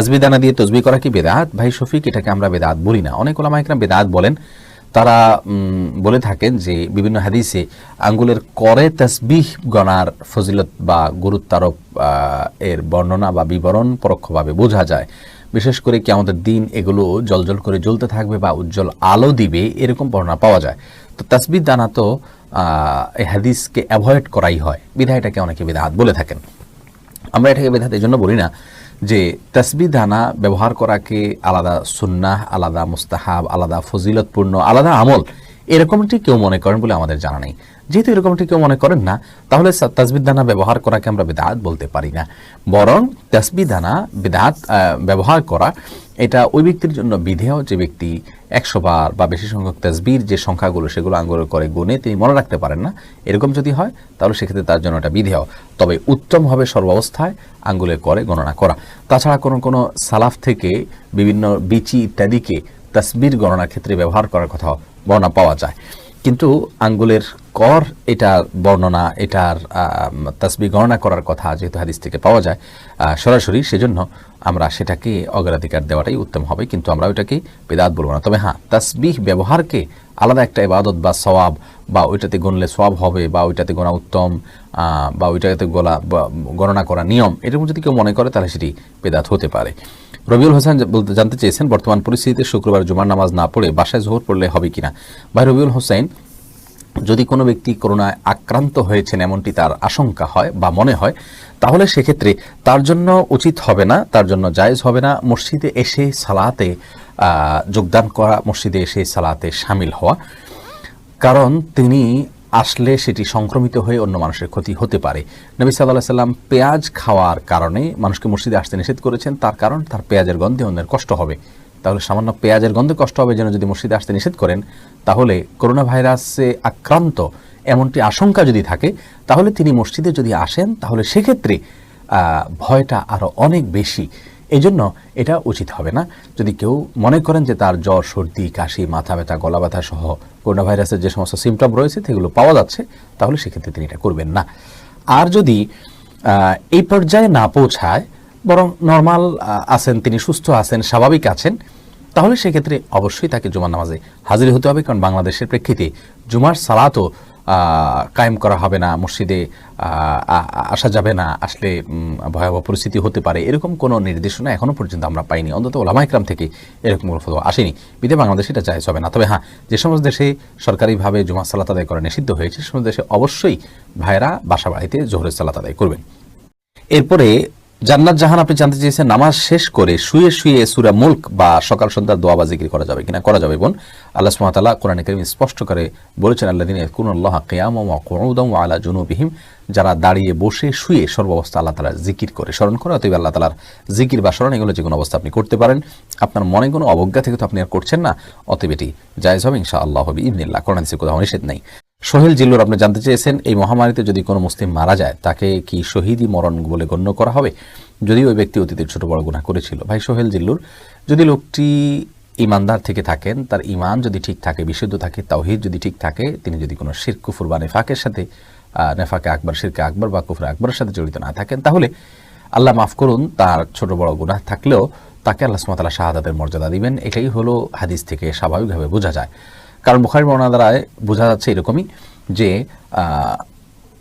তসবি দানা দিয়ে তসবি করা কি বেদাত? ভাই শফিক, এটাকে আমরা বেদাত বলি না। অনেক ওলামা একরাম বেদাত বলেন। তারা বলে থাকেন যে বিভিন্ন হাদিসে আঙ্গুলের করে তসবিহ গণার ফজিলত বা গুরুত্বারোপ এর বর্ণনা বা বিবরণ পরোক্ষভাবে বোঝা যায়। বিশেষ করে কি আমাদের দিন এগুলো জলজল করে জ্বলতে থাকবে বা উজ্জ্বল আলো দিবে, এরকম বর্ণনা পাওয়া যায়। তো তসবির দানা তো এই হাদিসকে অ্যাভয়েড করাই হয়। বিধায়টাকে অনেকে বেদাত বলে থাকেন। আমরা এটাকে বেদাত এই জন্য বলি না। যে তসবি দানা ব্যবহার করাকে আলাদা সুন্নাহ, আলাদা মুস্তাহাব, আলাদা ফজিলতপূর্ণ, আলাদা আমল, এরকমটি কেউ মনে করেন বলে আমাদের জানা নেই। যেহেতু এরকমটি কেউ মনে করেন না, তাহলে তসবি দানা ব্যবহার করাকে আমরা বেদাত বলতে পারি না। বরং তসবি দানা বেদাত ব্যবহার করা এটা ওই ব্যক্তির জন্য বিধেয় যে ব্যক্তি একশো বার বা বেশি সংখ্যক তসবির যে সংখ্যাগুলো সেগুলো আঙ্গুল করে গুনে তিনি মনে রাখতে পারেন না। এরকম যদি হয়, তাহলে সেক্ষেত্রে তার জন্য এটা বিধেয়। তবে উত্তম হবে সর্বাবস্থায় আঙ্গুলে করে গণনা করা। তাছাড়া কোনো কোনো সালাফ থেকে বিভিন্ন বিচি ইত্যাদিকে তসবির গণনার ক্ষেত্রে ব্যবহার করার কথা বর্ণনা পাওয়া যায়। কিন্তু আঙ্গুলের কর এটার বর্ণনা, এটার তসবি গণনা করার কথা যেহেতু হাদিস থেকে পাওয়া যায় সরাসরি সেজন্য আমরা সেটাকে অগ্রাধিকার দেওয়াটাই উত্তম হবে, কিন্তু আমরা ওইটাকে বেদাত বলব না। তবে হ্যাঁ তসবিহ ব্যবহারকে আলাদা একটা ইবাদত বা সওয়াব বা ওইটাতে গণলে সওয়াব হবে বা ওইটাতে গোনা উত্তম বা ওইটাতে গোলা গণনা করা নিয়ম, এরকম যদি কেউ মনে করে তাহলে সেটি বেদাত হতে পারে। রবিউল হোসেন বলতে জানতে চেয়েছেন, বর্তমান পরিস্থিতিতে শুক্রবার জুমার নামাজ না পড়ে বাসায় জোহর পড়লে হবে কিনা? ভাই, রবিউল হোসেন যদি কোনো ব্যক্তি করোনায় আক্রান্ত হয়েছেন এমনটি তার আশঙ্কা হয় বা মনে হয়, তাহলে সেক্ষেত্রে তার জন্য উচিত হবে না, তার জন্য জায়েজ হবে না মসজিদে এসে সালাতে যোগদান করা, মসজিদে এসে সালাতে সামিল হওয়া। কারণ তিনি আসলে সেটি সংক্রমিত হয়ে অন্য মানুষের ক্ষতি হতে পারে। নবী সাল্লাহ সাল্লাম পেঁয়াজ খাওয়ার কারণে মানুষকে মসজিদে আসতে নিষেধ করেছেন, তার কারণ তার পেঁয়াজের গন্ধে অন্যের কষ্ট হবে। তাহলে সামান্য পেঁয়াজের গন্ধে কষ্ট হবে যেন যদি মসজিদে আসতে নিষেধ করেন। তাহলে করোনা ভাইরাসে আক্রান্ত এমনটি আশঙ্কা যদি থাকে, তাহলে তিনি মসজিদে যদি আসেন, তাহলে সেক্ষেত্রে ভয়টা আরও অনেক বেশি। এই জন্য এটা উচিত হবে না। যদি কেউ মনে করেন যে তার জ্বর, সর্দি, কাশি, মাথা ব্যথা, গলা ব্যথা সহ করোনা ভাইরাসের যে সমস্ত সিমটম রয়েছে, সেগুলো পাওয়া যাচ্ছে, তাহলে সেক্ষেত্রে তিনি এটা করবেন না। আর যদি এই পর্যায়ে না পৌঁছায় বরং নর্মাল আছেন, তিনি সুস্থ আছেন, স্বাভাবিক আছেন, তাহলে সেক্ষেত্রে অবশ্যই তাকে জুমার নামাজে হাজির হতে হবে, কারণ বাংলাদেশের প্রেক্ষিতে জুমার সালাতও কায়েম করা হবে না, মসজিদে আসা যাবে না, আসলে ভয়াবহ পরিস্থিতি হতে পারে, এরকম কোনো নির্দেশনা এখনও পর্যন্ত আমরা পাইনি। অন্তত ওলামাইকরাম থেকে এরকম ফতোয়া আসেনি। বিদে বাংলাদেশে এটা জায়জ হবে না। তবে হ্যাঁ যে সমস্ত দেশে সরকারিভাবে জুমার সালাত আদায় করা নিষিদ্ধ হয়েছে, সে সমস্ত দেশে অবশ্যই ভাইরা বাসা বাড়িতে জোহরের সালাত আদায় করবেন। এরপরে জান্নাত জাহান আপনি জানতে চেয়েছেন, নামাজ শেষ করে শুয়ে শুয়ে সুরা মুল্ক বা সকাল সন্ধ্যার দোয়া বা জিকির করা যাবে কিনা? করা যাবে বোন। আল্লাহ সুবহানাহু কোরআন করিম স্পষ্ট করে বলেছেন কিয়ামান ওয়া কুউদান ওয়া আলা জুনুবিহিম, যারা দাঁড়িয়ে বসে শুয়ে সর্বাবস্থা আল্লাহ তাআলার জিকির করে স্মরণ করে, অতএব আল্লাহ তাআলার জিকির বা স্মরণ এগুলো যে কোনো অবস্থা আপনি করতে পারেন। আপনার মনে কোনো অবজ্ঞা থেকে তো আপনি আর করছেন না, অতএব এটি জায়েজ হবে ইনশা আল্লাহ হবে, ইবনিল্লাহ। কোরআন কোথাও নিষেধ নেই। সোহেল জিল্লুর, আপনি জানতে চেয়েছেন, এই মহামারীতে যদি কোনো মুসলিম মারা যায়, তাকে কি শহীদি মরণ বলে গণ্য করা হবে? যদি ওই ব্যক্তি অতীতের ছোট বড় গুণা করেছিল। ভাই, সোহেল জিল্লুর, যদি লোকটি ইমানদার থেকে থাকেন, তার ইমান যদি ঠিক থাকে, বিশুদ্ধ থাকে, তাওহিদ যদি ঠিক থাকে, তিনি যদি কোনো শির, কুফুর বা নেফাকের সাথে নেফাকে আকবর, শিরকে আকবর বা কুফর আকবরের সাথে জড়িত না থাকেন, তাহলে আল্লাহ মাফ করুন, তার ছোট বড় গুনাহ থাকলেও তাকে আল্লাহ সুমতাল্লাহ শাহাদাতের মর্যাদা দিবেন। এটাই হলো হাদিস থেকে স্বাভাবিকভাবে বোঝা যায়। কারণ বুখারি বর্ণনা দ্বারায় বোঝা যাচ্ছে এরকমই যে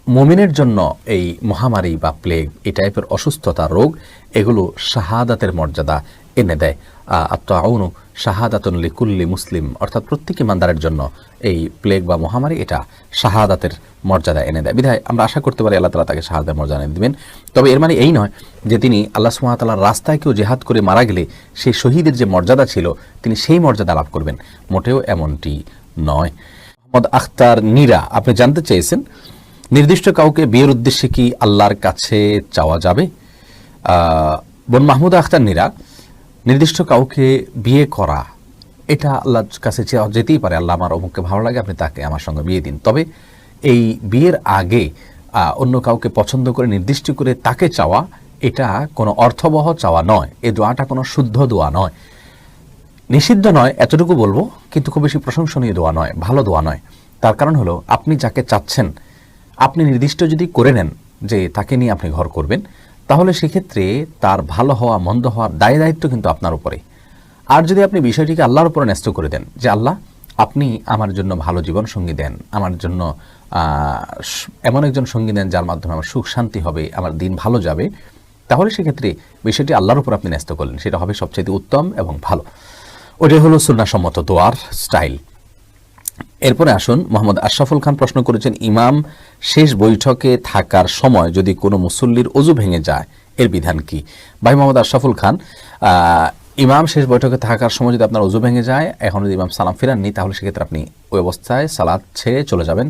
মুমিনের জন্য এই মহামারী বা প্লেগ এই টাইপের অসুস্থতা, রোগ, এগুলো শাহাদাতের মর্যাদা এনে দেয়। আত্মাউনু শাহাদাতুন লিকুল্লি মুসলিম। অর্থাৎ প্রত্যেক ইমানদারের জন্য এই প্লেগ বা মহামারী এটা শাহাদাতের মর্যাদা এনে দেয়। বিধায় আমরা আশা করতে পারি আল্লাহ তালা তাকে শাহাদাতের মর্যাদা এনে দিবেন। তবে এর মানে এই নয় যে তিনি আল্লাহ সুমাতালার রাস্তায় কেউ জেহাদ করে মারা গেলে সেই শহীদের যে মর্যাদা ছিল, তিনি সেই মর্যাদা লাভ করবেন। মোটেও এমনটি নয়। মোহাম্মদ আখতার নীরা, আপনি জানতে চেয়েছেন? নির্দিষ্ট কাউকে বিয়ের উদ্দেশ্যে কি আল্লাহর কাছে চাওয়া যাবে? বোন মাহমুদ আখতার নীরা নির্দিষ্ট কাউকে বিয়ে করা, এটা আল্লাহর কাছে যেতেই পারে। আল্লাহ আমার অমুককে ভালো লাগে, আপনি তাকে আমার সঙ্গে বিয়ে দিন। তবে এই বিয়ের আগে অন্য কাউকে পছন্দ করে, নির্দিষ্ট করে তাকে চাওয়া, এটা কোনো অর্থবহ চাওয়া নয়। এই দোয়াটা কোনো শুদ্ধ দোয়া নয়। নিষিদ্ধ নয়, এতটুকু বলব, কিন্তু খুব বেশি প্রশংসনীয় দোয়া নয়, ভালো দোয়া নয়। তার কারণ হলো, আপনি যাকে চাচ্ছেন, আপনি নির্দিষ্ট যদি করে নেন যে তাকে নিয়ে আপনি ঘর করবেন তাহলে সেক্ষেত্রে তার ভালো হওয়া, মন্দ হওয়ার দায় দায়িত্ব কিন্তু আপনার উপরে। আর যদি আপনি বিষয়টিকে আল্লাহর উপরে ন্যস্ত করে দেন যে, আল্লাহ, আপনি আমার জন্য ভালো জীবন সঙ্গী দেন, আমার জন্য এমন একজন সঙ্গী দেন যার মাধ্যমে আমার সুখ শান্তি হবে, আমার দিন ভালো যাবে, তাহলে সেক্ষেত্রে বিষয়টি আল্লাহর উপর আপনি ন্যস্ত করলেন। সেটা হবে সবচেয়ে উত্তম এবং ভালো। ওটাই হলো সুন্নাসম্মত দোয়ার স্টাইল। এরপরে আসুন, মোহাম্মদ আশরাফুল খান প্রশ্ন করেছেন, ইমাম শেষ বৈঠকে থাকার সময় যদি কোনো মুসল্লির অজু ভেঙে যায়, এর বিধান কি? ভাই মোহাম্মদ আশরাফুল খান ইমাম শেষ বৈঠকে থাকার সময় যদি আপনার অজু ভেঙে যায়, এখন যদি ইমাম সালাম ফিরাননি, তাহলে সেক্ষেত্রে আপনি ওই অবস্থায় সালাদ ছেড়ে চলে যাবেন।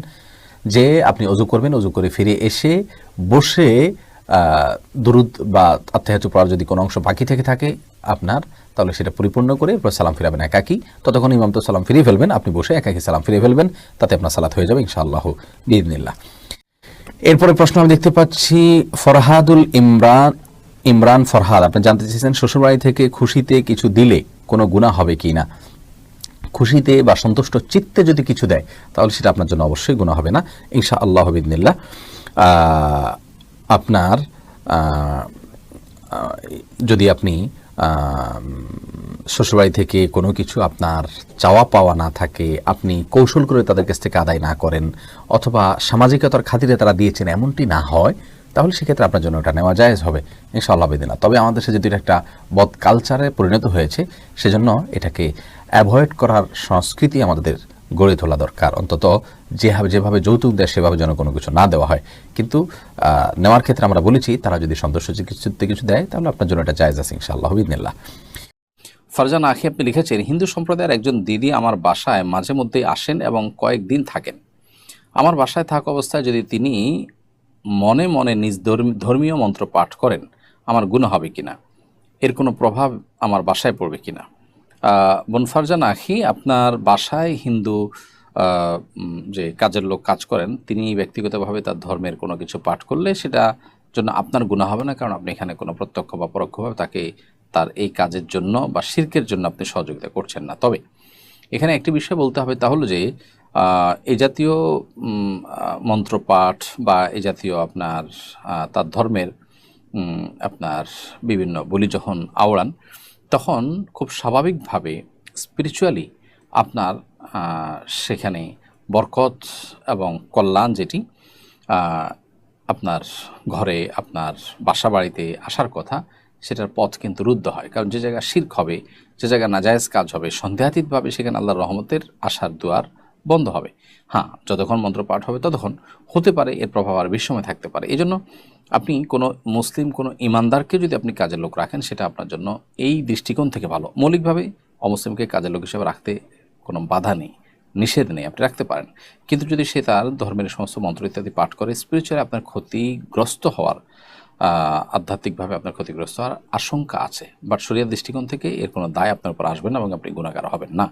যে আপনি অজু করবেন, অজু করে ফিরে এসে বসে দুরুদ বা আত্মাহাচু পড়ার যদি কোনো অংশ বাকি থেকে থাকে আপনার, তাহলে সেটা পরিপূর্ণ করে এরপর সালাম ফিরাবেন একাকি। ততক্ষণ ইমাম তো সালাম ফিরিয়ে ফেলবেন, আপনি বসে একাকি সালাম ফিরিয়ে ফেলবেন, তাতে আপনার সালাত হয়ে যাবে ইনশাআল্লাহ বিদিনিল্লাহ এরপরে প্রশ্ন আমি দেখতে পাচ্ছি, ফরহাদুল ইমরান ইমরান ফরহাদ, আপনি জানতে চেয়েছেন শ্বশুরবাড়ি থেকে খুশিতে কিছু দিলে কোনো গুণা হবে কি না? খুশিতে বা সন্তুষ্ট চিত্তে যদি কিছু দেয়, তাহলে সেটা আপনার জন্য অবশ্যই গুণা হবে না ইনশা আল্লাহ বিদিনিল্লাহ আপনার যদি আপনি শ্বশুরবাড়ি থেকে কোনো কিছু আপনার চাওয়া পাওয়া না থাকে, আপনি কৌশল করে তাদের কাছ থেকে আদায় না করেন অথবা সামাজিকতার খাতিরে তারা দিয়েছেন এমনটি না হয়, তাহলে সেক্ষেত্রে আপনার জন্য ওটা নেওয়া জায়েজ হবে, ইনশাআল্লাহ বেদিনা তবে আমাদের দেশে যদি একটা বদ কালচারে পরিণত হয়েছে, সেজন্য এটাকে অ্যাভয়েড করার সংস্কৃতি আমাদের গড়ে তোলা দরকার। অন্তত যেভাবে যেভাবে যৌতুক দেয়, সেভাবে যেন কোনো কিছু না দেওয়া হয়। কিন্তু নেওয়ার ক্ষেত্রে আমরা বলেছি, তারা যদি সন্তোষ চিকিৎসা কিছু দেয়, তাহলে আপনার জন্য এটা জায়েজ আছে ইনশাআল্লাহ, বিদিনিল্লাহ। ফারজান, আখি, আপনি লিখেছেন, হিন্দু সম্প্রদায়ের একজন দিদি আমার বাসায় মাঝে মধ্যেই আসেন এবং কয়েকদিন থাকেন। আমার বাসায় থাকা অবস্থায় যদি তিনি মনে মনে নিজ ধর্ম- ধর্মীয় মন্ত্র পাঠ করেন, আমার গুণ হবে কিনা? এর কোনো প্রভাব আমার বাসায় পড়বে কিনা? আহ, বোন আখি আপনার বাসায় হিন্দু যে কাজের লোক কাজ করেন তিনি ব্যক্তিগতভাবে তার ধর্মের কোনো কিছু পাঠ করলে সেটা জন্য আপনার গুণা হবে না কারণ আপনি এখানে কোনো প্রত্যক্ষ বা পরোক্ষভাবে তাকে তার এই কাজের জন্য বা শির্কের জন্য আপনি সহযোগিতা করছেন না। তবে এখানে একটি বিষয় বলতে হবে তা হলো যে এই জাতীয় মন্ত্রপাঠ বা এ জাতীয় আপনার তার ধর্মের আপনার বিভিন্ন বলি যখন আওড়ান তখন খুব স্বাভাবিকভাবে স্পিরিচুয়ালি আপনার সেখানে বরকত এবং কল্যাণ যেটি আপনার ঘরে, আপনার বাসা বাড়িতে আসার কথা, সেটার পথ কিন্তু রুদ্ধ হয়। কারণ যে জায়গায় শির্ক হবে, যে জায়গায় নাজায়জ কাজ হবে সন্দেহাতীতভাবে সেখানে আল্লাহর রহমতের আসার দুয়ার বন্ধ হবে। হ্যাঁ যতক্ষণ মন্ত্র পাঠ হবে ততক্ষণ হতে পারে, এর প্রভাব আর বিশ্বময় থাকতে পারে। এই জন্য আপনি কোনো মুসলিম, কোনো ইমানদারকে যদি আপনি কাজের লোক রাখেন, সেটা আপনার জন্য এই দৃষ্টিকোণ থেকে ভালো। মৌলিকভাবে অমুসলিমকে কাজের লোক হিসেবে রাখতে কোনো বাধা নেই, নিষেধ নেই, আপনি রাখতে পারেন। কিন্তু যদি সে তার ধর্মের সমস্ত মন্ত্র ইত্যাদি পাঠ করে স্পিরিচুয়ালি আপনার ক্ষতিগ্রস্ত হওয়ার আধ্যাত্মিকভাবে আপনার ক্ষতিগ্রস্ত হওয়ার আশঙ্কা আছে। বাট শরীরের দৃষ্টিকোণ থেকে এর কোনো দায় আপনার উপর আসবে না এবং আপনি গুণাগার হবেন না।